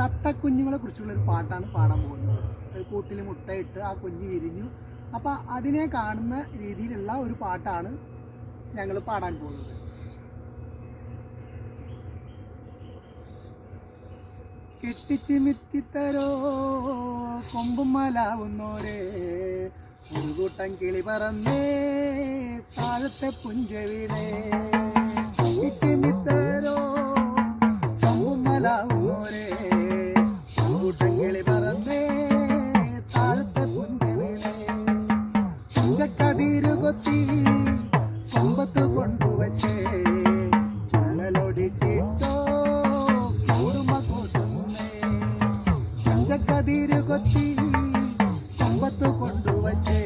തത്തക്കുഞ്ഞുങ്ങളെ കുറിച്ചുള്ള ഒരു പാട്ടാണ് പാടാൻ പോകുന്നത്. ഒരു കൂട്ടിൽ മുട്ടയിട്ട് ആ കുഞ്ഞ് വിരിഞ്ഞു. അപ്പോൾ അതിനെ കാണുന്ന രീതിയിലുള്ള ഒരു പാട്ടാണ് ഞങ്ങൾ പാടാൻ പോകുന്നത്. കെട്ടിച്ചിമിത്തിത്തരോ കൊമ്പും മലാവുന്നോരേ ഒരു കൂട്ടം കിളി പറന്നേ താഴത്തെ പുഞ്ചവിലേ കെട്ടിച്ചിമിത്ത അതിരു കൊച്ചി സമ്പത്ത് കൊണ്ടുവച്ചേ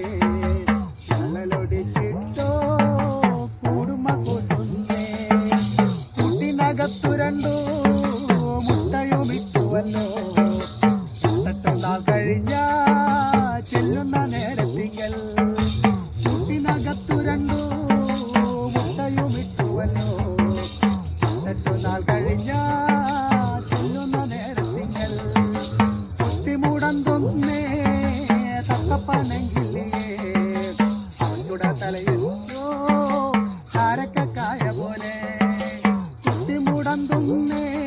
好了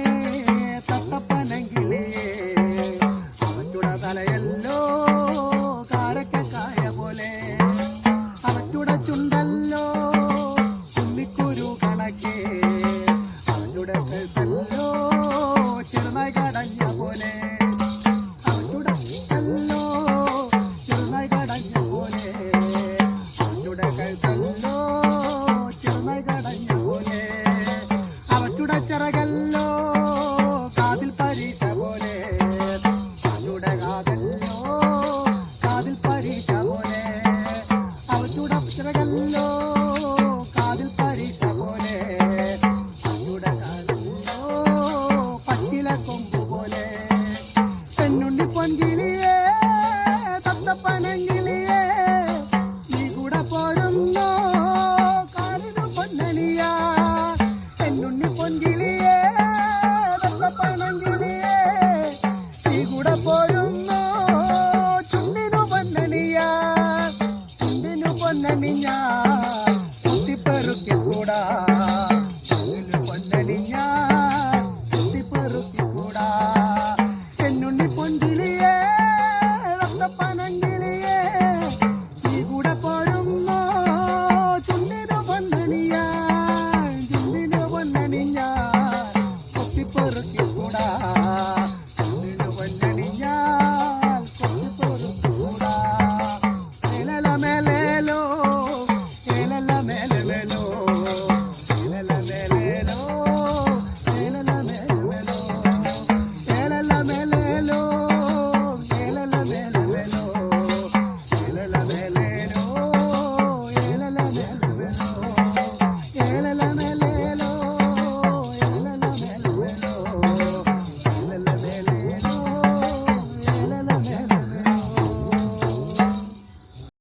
na minha